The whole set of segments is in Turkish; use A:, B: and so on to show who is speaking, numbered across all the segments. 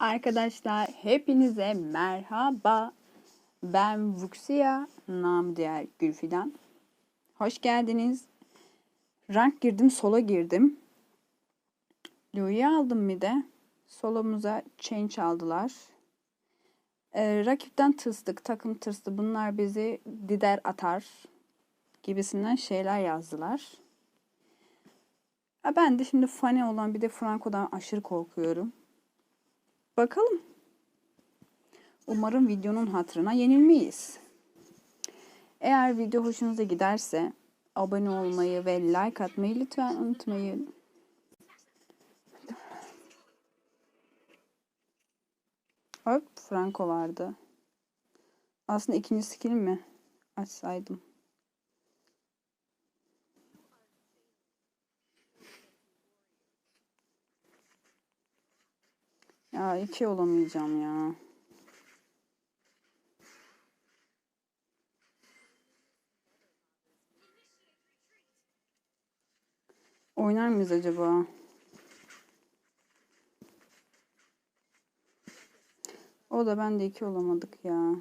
A: Arkadaşlar hepinize merhaba. Ben Vuxia, nam diğer Gülfidan. Hoş geldiniz. Rank girdim, sola girdim. Louis'i aldım bir de. Solomuza change aldılar. Ee, rakipten tıstık, takım tırstı. Bunlar bizi dider atar gibisinden şeyler yazdılar. Ben de şimdi Fanny olan bir de Franco'dan aşırı korkuyorum. Bakalım. Umarım videonun hatırına yenilmeyiz. Eğer video hoşunuza giderse abone olmayı ve like atmayı lütfen unutmayın. Hop Franco vardı. Aslında ikinci skill mi açsaydım. Ya iki olamayacağım ya. Oynar mıyız acaba? O da ben de iki olamadık ya.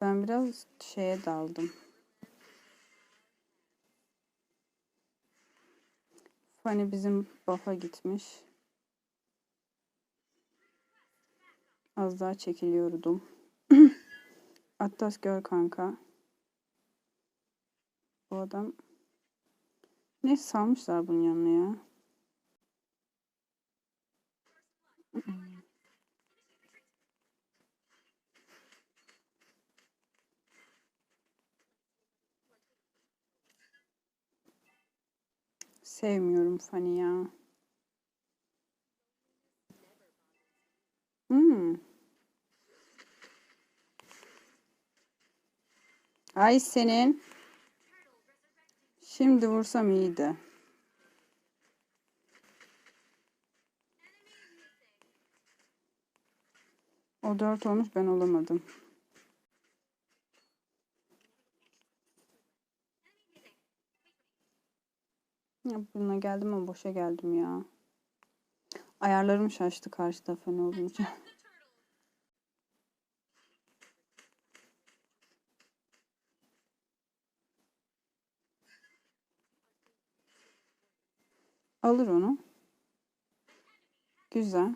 A: Ben biraz şeye daldım. Hani bizim buff'a gitmiş. Az daha çekiliyordum. Atlas gör kanka. Bu adam ne salmışlar bunun yanına ya. Sevmiyorum Fanny ya. Hmm. Ay senin. Şimdi vursam iyiydi. O dört olmuş ben olamadım. Ya bununla geldim ama boşa geldim ya. Ayarlarım şaştı karşı tarafa ne olunca. Alır onu. Güzel.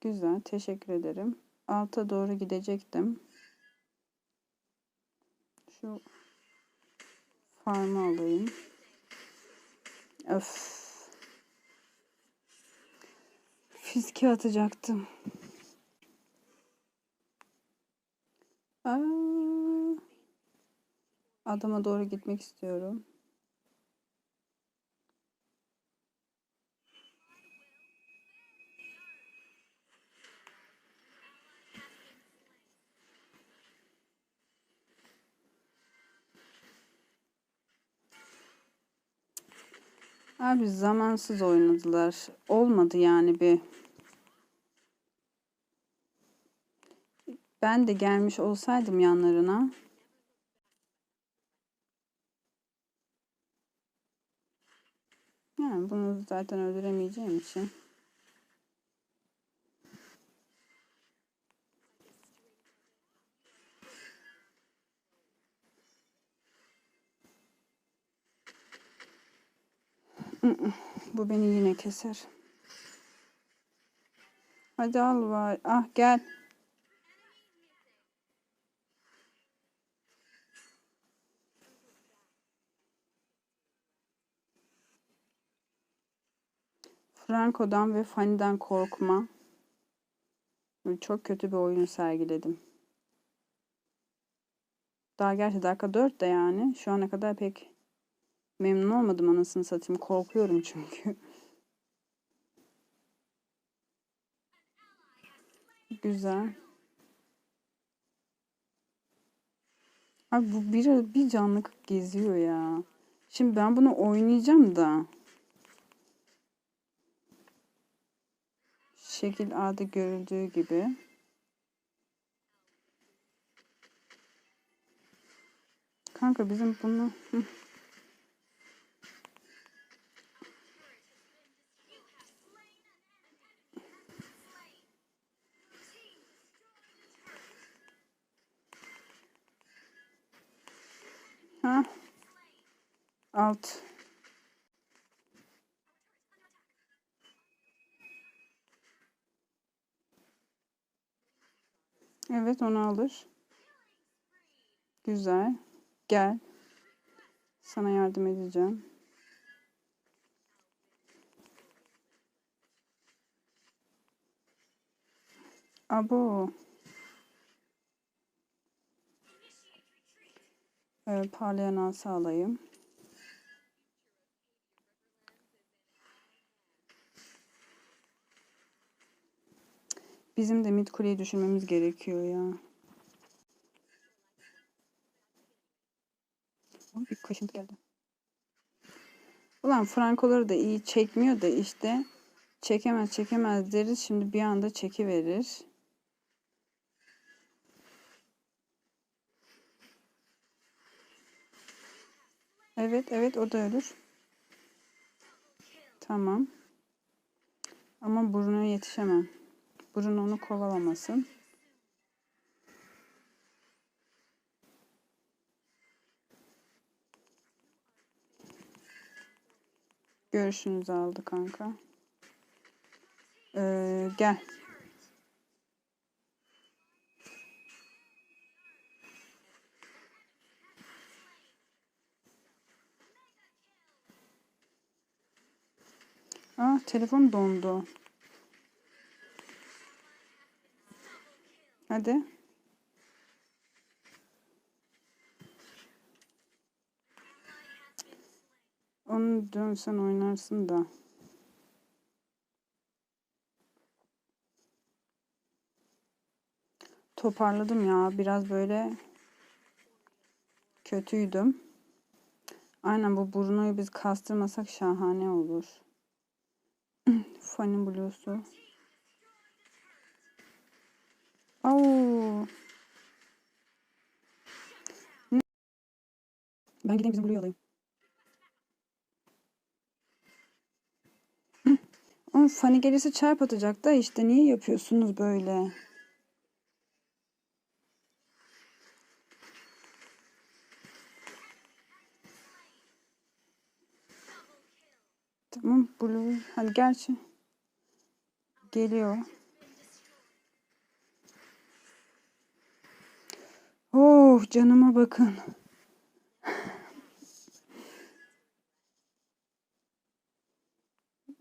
A: Güzel. Teşekkür ederim. Alta doğru gidecektim. Şu farmı alayım. Öf. Fiske atacaktım. Aa, adama doğru gitmek istiyorum. Abi zamansız oynadılar. Olmadı yani bir. Ben de gelmiş olsaydım yanlarına. Yani bunu zaten öldüremeyeceğim için. Bu beni yine keser. Hadi al var. Ah gel. Franco'dan ve Fanny'den korkma. Çok kötü bir oyun sergiledim. Daha gerçi dakika 4 de yani. Şu ana kadar pek memnun olmadım anasını satayım. Korkuyorum çünkü. Güzel. Abi bu bir, bir canlık geziyor ya. Şimdi ben bunu oynayacağım da. Şekil A'da görüldüğü gibi. Kanka bizim bunu... Alt. Evet onu alır. Güzel. Gel. Sana yardım edeceğim. Abo. Ee, parlayan asa alayım. Bizim de mid kuleyi düşürmemiz gerekiyor ya. Oy, bir kaşıntı geldi. Ulan frankoları da iyi çekmiyor da işte çekemez çekemez deriz. Şimdi bir anda çekiverir. Evet evet o da ölür. Tamam. Ama Bruno'ya yetişemem. Bruno onu kovalamasın. Görüşünüzü aldı kanka. Ee, gel. Ah telefon dondu. Hadi. Onu dönsen oynarsın da. Toparladım ya. Biraz böyle kötüydüm. Aynen bu Bruno'yu biz kastırmasak şahane olur. Fanny Blues'u. Ben gideyim bizim Blue'yu alayım. Ama Fanny gelirse çarp atacak da işte niye yapıyorsunuz böyle? Tamam Blue. Hadi gerçi. Geliyor. Oh canıma bakın.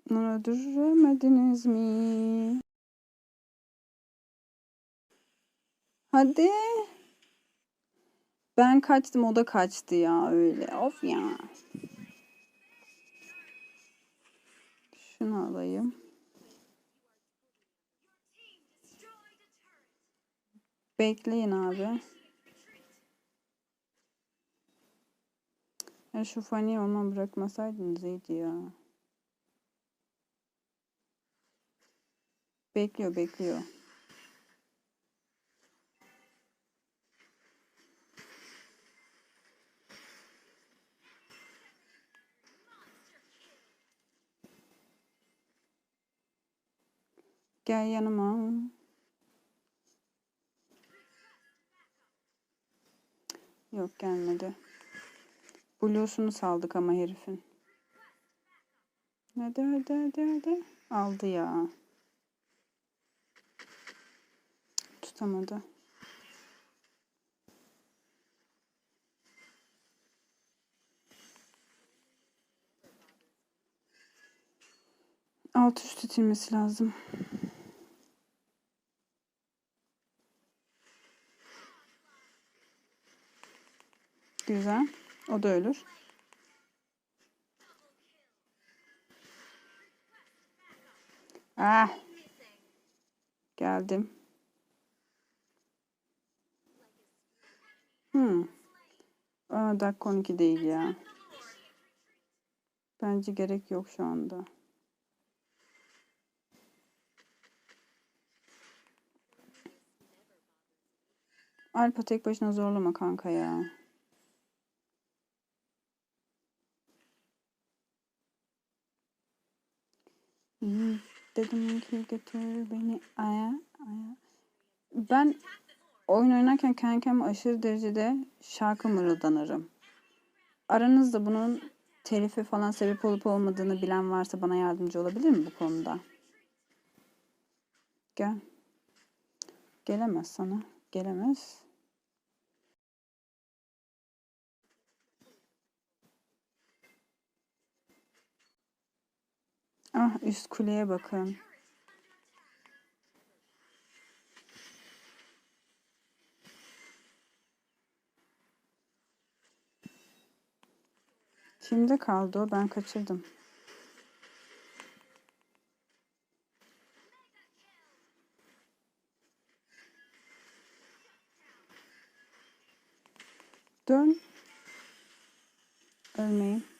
A: Öldüremediniz mi? Hadi. Ben kaçtım o da kaçtı ya öyle. Of ya. Şunu alayım. Bekleyin abi. Ya şu fani olmam bırakmasaydınız iyiydi ya. Bekliyor bekliyor. Gel yanıma. Yok gelmedi. Blue'sunu saldık ama herifin. Hadi hadi hadi hadi. Aldı ya. Tutamadı. Alt üst tutilmesi lazım. Güzel. O da ölür. Ah. Geldim. Hmm. Aa, dakika 12 değil ya. Bence gerek yok şu anda. Alpa tek başına zorlama kanka ya. Dedim ki götür beni aya aya. Ben oyun oynarken kendime aşırı derecede şarkı mırıldanırım. Aranızda bunun telife falan sebep olup olmadığını bilen varsa bana yardımcı olabilir mi bu konuda? Gel. Gelemez sana. Gelemez. Ah üst kuleye bakın. Kimde kaldı o? Ben kaçırdım. Dön. Ölmeyin.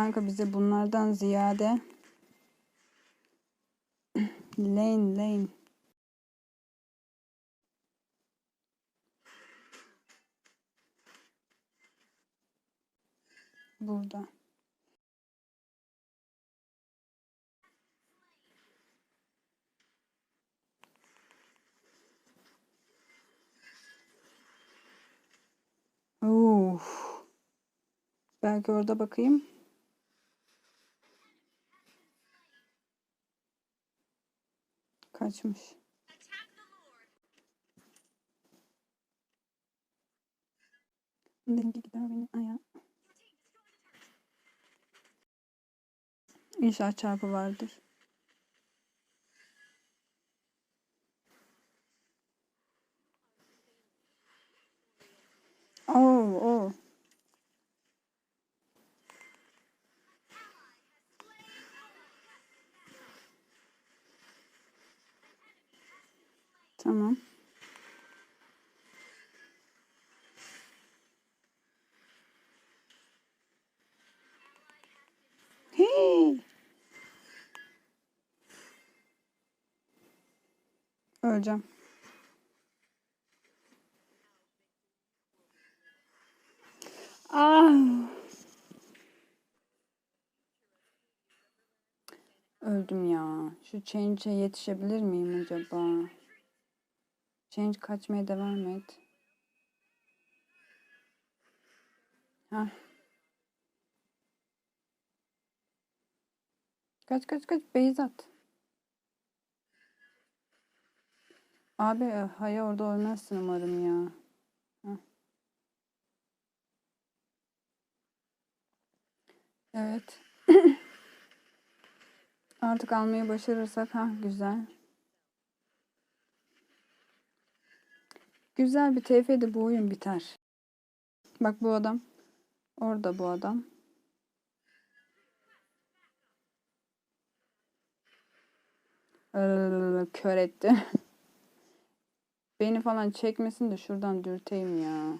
A: Kanka bize bunlardan ziyade lane lane burada. Uf. Belki orada bakayım. Kaçmış. Dengi gider benim ayağa. İnşaat çarpı vardır. Oo, oo. Tamam. Hey. Öleceğim. Ah. Öldüm ya. Şu change'e yetişebilir miyim acaba? Change kaçmaya devam et. Hah. Kaç kaç kaç Beyzat. Abi e, hayır orada ölmezsin umarım ya. Evet. Artık almayı başarırsak ha güzel. Güzel bir TF'de bu oyun biter. Bak bu adam. Orada bu adam. Ee, kör etti. Beni falan çekmesin de şuradan dürteyim ya.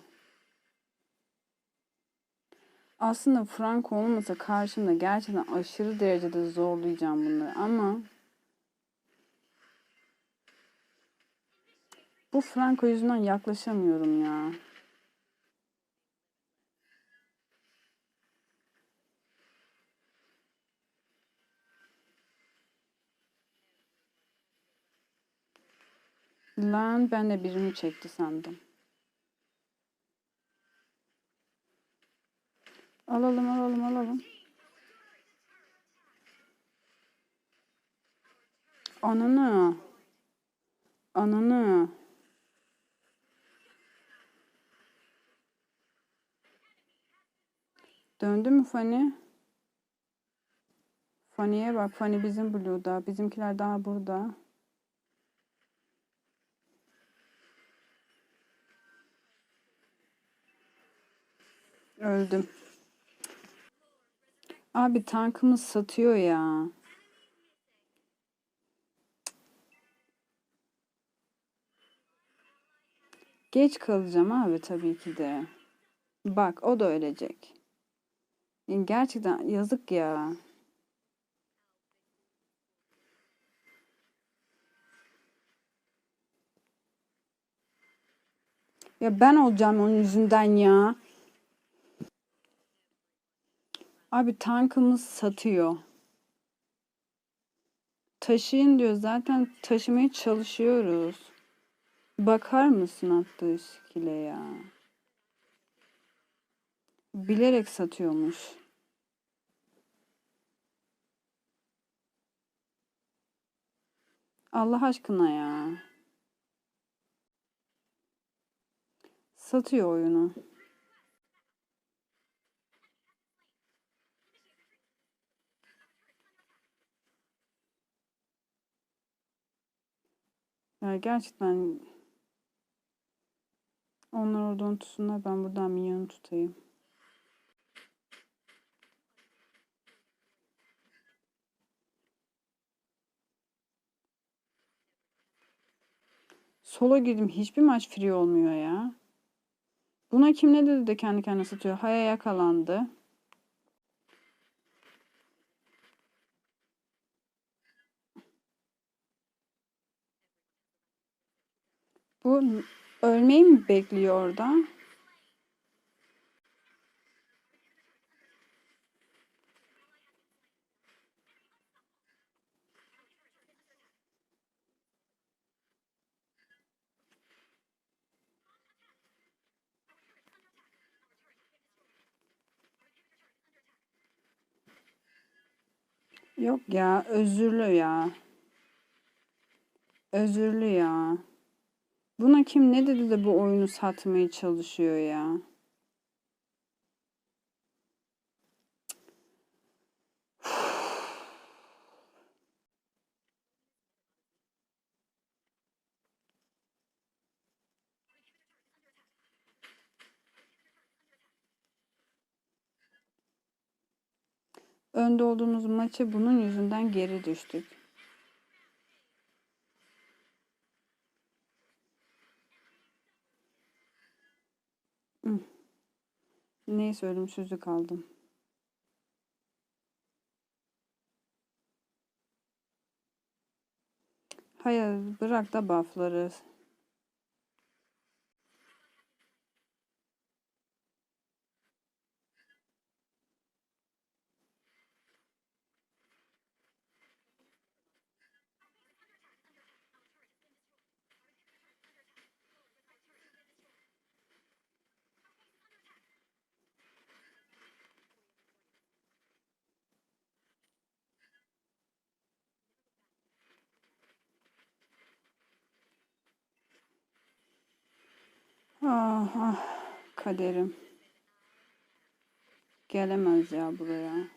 A: Aslında Frank olmasa karşımda gerçekten aşırı derecede zorlayacağım bunları ama bu Franco yüzünden yaklaşamıyorum ya. Lan ben de birini çekti sandım. Alalım alalım alalım. Ananı. Ananı. Döndü mü Fanny? Fanny'e bak. Fanny bizim Blue'da. Bizimkiler daha burada. Öldüm. Abi tankımız satıyor ya. Geç kalacağım abi tabii ki de. Bak o da ölecek. Gerçekten yazık ya. Ya ben olacağım onun yüzünden ya. Abi tankımız satıyor. taşıyın diyor. Zaten taşımaya çalışıyoruz. Bakar mısın attığı skill'e ya? Bilerek satıyormuş. Allah aşkına ya. Satıyor oyunu. Gerçekten onlar oradan tutsunlar ben buradan minyonu tutayım. Solo girdim. Hiçbir maç free olmuyor ya. Buna kim ne dedi de kendi kendine satıyor. Haya yakalandı. Bu ölmeyi mi bekliyor orada? Yok ya özürlü ya. Özürlü ya. Buna kim ne dedi de bu oyunu satmaya çalışıyor ya. Önde olduğumuz maçı bunun yüzünden geri düştük. Neyse ölümsüzlük aldım. Hayır bırak da buffları. Ah ah kaderim. Gelemez ya buraya.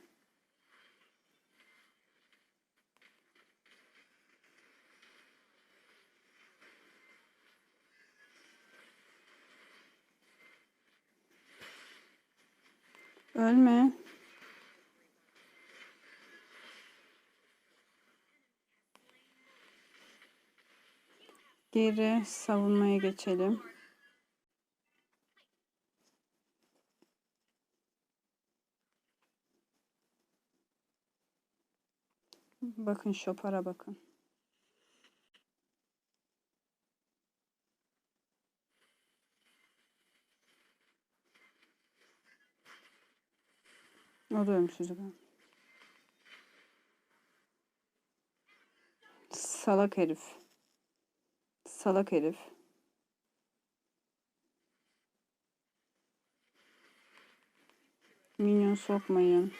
A: Ölme. Geri savunmaya geçelim. Bakın şopara bakın. Da ölümsüzlük. ha. Salak herif. Salak herif. Minyon sokmayın.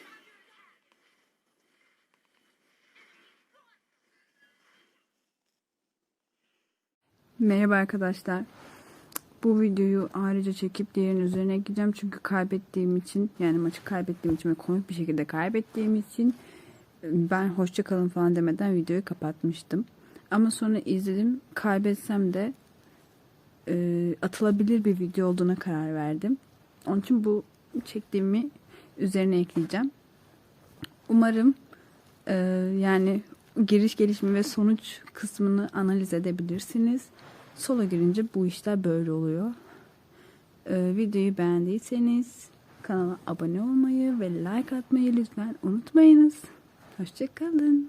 A: Merhaba arkadaşlar. Bu videoyu ayrıca çekip diğerinin üzerine gideceğim. Çünkü kaybettiğim için yani maçı kaybettiğim için ve komik bir şekilde kaybettiğim için ben hoşça kalın falan demeden videoyu kapatmıştım. Ama sonra izledim. Kaybetsem de e, atılabilir bir video olduğuna karar verdim. Onun için bu çektiğimi üzerine ekleyeceğim. Umarım e, yani giriş gelişme ve sonuç kısmını analiz edebilirsiniz. Sola girince bu işler böyle oluyor. Ee, videoyu beğendiyseniz kanala abone olmayı ve like atmayı lütfen unutmayınız. Hoşçakalın.